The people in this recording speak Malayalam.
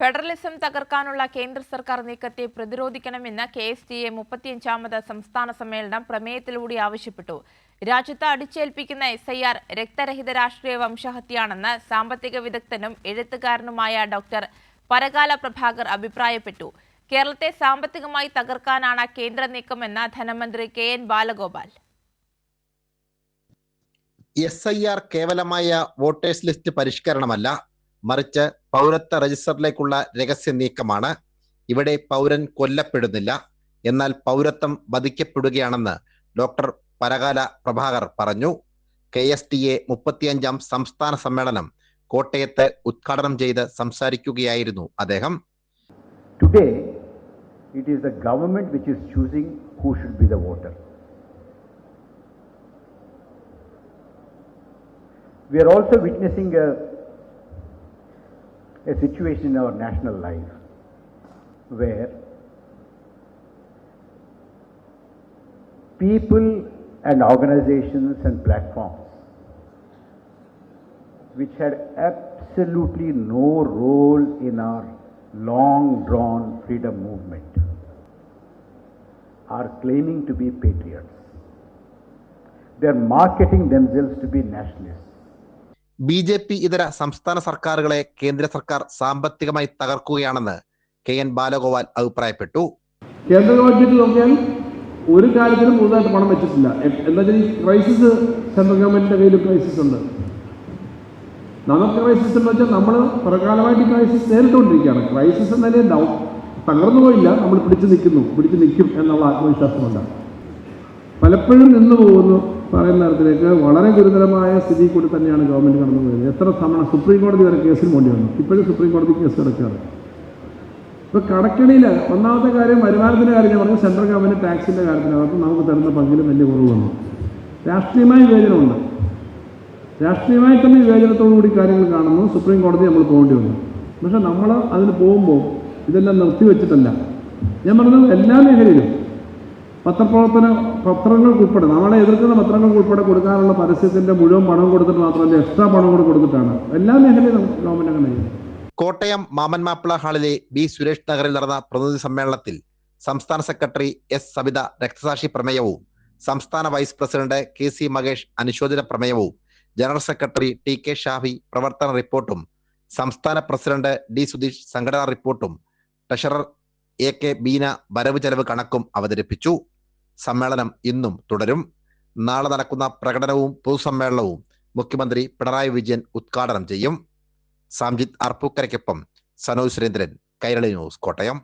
ഫെഡറലിസം തകർക്കാനുള്ള കേന്ദ്ര സർക്കാർ നീക്കത്തെ പ്രതിരോധിക്കണമെന്ന് കെ എസ് ടി എ മുപ്പത്തിയഞ്ചാമത് സംസ്ഥാന സമ്മേളനം പ്രമേയത്തിലൂടെ ആവശ്യപ്പെട്ടു. രാജ്യത്ത് അടിച്ചേൽപ്പിക്കുന്ന എസ് ഐ ആർ രക്തരഹിത രാഷ്ട്രീയ വംശഹത്യയാണെന്ന് സാമ്പത്തിക വിദഗ്ധനും എഴുത്തുകാരനുമായ ഡോക്ടർ പരകാല പ്രഭാകർ അഭിപ്രായപ്പെട്ടു. കേരളത്തെ സാമ്പത്തികമായി തകർക്കാനാണ് കേന്ദ്ര നീക്കമെന്ന് ധനമന്ത്രി K N Balagopal. S I R കേവലമായ വോട്ടേഴ്സ് ലിസ്റ്റ് പരിഷ്കരണമല്ല മറിച്ച് പൗരത്വ രജിസ്റ്ററിലേക്കുള്ള രഹസ്യ നീക്കമാണ്. ഇവിടെ പൗരൻ കൊല്ലപ്പെടുന്നില്ല. എന്നാൽ പൗരത്വം വധിക്കപ്പെടുകയാണെന്ന് ഡോക്ടർ പരകാല പ്രഭാകർ പറഞ്ഞു. കെ എസ് ടി എ മുപ്പത്തിയഞ്ചാം സംസ്ഥാന സമ്മേളനം കോട്ടയത്ത് ഉദ്ഘാടനം ചെയ്ത് സംസാരിക്കുകയായിരുന്നു അദ്ദേഹം. Today it is the government which is choosing who should be the voter We are also witnessing a, situation in our national life where people and organizations and platforms which had absolutely no role in our long drawn freedom movement are claiming to be patriots. They are marketing themselves to be nationalists. B J P ഇതര സംസ്ഥാന സർക്കാരുകളെ കേന്ദ്ര സർക്കാർ സാമ്പത്തികമായി തകർക്കുകയാണെന്ന് കെ എൻ ബാലഗോപാൽ അഭിപ്രായപ്പെട്ടു. കേന്ദ്ര ബഡ്ജറ്റ് നോക്കിയാൽ ഒരു കാര്യത്തിലും പുതുതായിട്ട് പണം വെച്ചിട്ടില്ല. എന്താ ഈ ക്രൈസിസ് സെൻട്രൽ ഗവൺമെന്റിന്റെ കയ്യിൽ ക്രൈസിസ് ഉണ്ട്. നമുക്ക് ക്രൈസിസ് എന്ന് വെച്ചാൽ നമ്മൾ പ്രകാലമായിട്ട് ക്രൈസിസ് നേരിട്ടുകൊണ്ടിരിക്കുകയാണ്. ക്രൈസിസ് എന്ന നിലയിൽ ഡൗ തകർന്നു പോയില്ല നമ്മൾ പിടിച്ചു നിൽക്കുന്നു. പിടിച്ചു നിൽക്കും എന്നുള്ള ആത്മവിശ്വാസമുണ്ട്. പലപ്പോഴും നിന്നു പോകുന്നു പറയുന്ന തരത്തിലേക്ക് വളരെ ഗുരുതരമായ സ്ഥിതി കൂടി തന്നെയാണ് ഗവൺമെന്റ് കടന്നു പോയത്. എത്ര തവണ സുപ്രീം കോടതി വരെ കേസിൽ പോണ്ടി വന്നു. ഇപ്പോഴും സുപ്രീം കോടതി കേസ് കിടക്കുകയാണ്. ഇപ്പോൾ കടക്കണിയിൽ ഒന്നാമത്തെ കാര്യം വരുമാനത്തിന്റെ കാര്യം ഞാൻ പറഞ്ഞു. സെൻട്രൽ ഗവൺമെന്റ് ടാക്സിന്റെ കാര്യത്തിനകത്ത് നമുക്ക് തരുന്ന പങ്കിലും വലിയ കുറവ് വന്നു രാഷ്ട്രീയമായ വിവേചനമുണ്ട്. രാഷ്ട്രീയമായി തന്നെ വിവേചനത്തോടു കൂടി കാര്യങ്ങൾ കാണുന്നു. സുപ്രീം കോടതി നമ്മൾ പോകേണ്ടി വന്നു. പക്ഷേ നമ്മൾ അതിന് പോകുമ്പോൾ ഇതെല്ലാം നിർത്തിവെച്ചിട്ടല്ല. ഞാൻ പറഞ്ഞത് എല്ലാ മേഖലയിലും പത്രപ്രവർത്തന പത്രങ്ങൾക്ക് ഉൾപ്പെടെ നമ്മളെ എതിർക്കുന്ന പത്രങ്ങൾക്ക് ഉൾപ്പെടെ കൊടുക്കാനുള്ള പരസ്യത്തിന്റെ മുഴുവൻ പണം കൊടുത്തിട്ട് മാത്രമല്ല എക്സ്ട്രാ പണം കൂടെ കൊടുത്തിട്ടാണ്. എല്ലാ മേഖലയിലും ഗവൺമെന്റ് അങ്ങനെ കോട്ടയം മാമൻ മാപ്പിള ഹാളിലെ ബി സുരേഷ് നഗറിൽ നടന്ന പ്രതിനിധി സമ്മേളനത്തിൽ സംസ്ഥാന സെക്രട്ടറി എസ് സവിത രക്തസാക്ഷി പ്രമേയവും സംസ്ഥാന vice president K C Mahesh അനുശോചന പ്രമേയവും general secretary T K Shafi പ്രവർത്തന റിപ്പോർട്ടും സംസ്ഥാന പ്രസിഡന്റ് ഡി സുധീഷ് സംഘടനാ റിപ്പോർട്ടും ട്രഷറർ എ കെ ബീന വരവ് ചെലവ് കണക്കും അവതരിപ്പിച്ചു. സമ്മേളനം ഇന്നും തുടരും. നാളെ നടക്കുന്ന പ്രകടനവും പൊതുസമ്മേളനവും മുഖ്യമന്ത്രി പിണറായി വിജയൻ ഉദ്ഘാടനം ചെയ്യും. സാംജിത് അർപ്പൂക്കരയ്ക്കൊപ്പം സനോജ് സുരേന്ദ്രൻ കൈരളി ന്യൂസ് കോട്ടയം.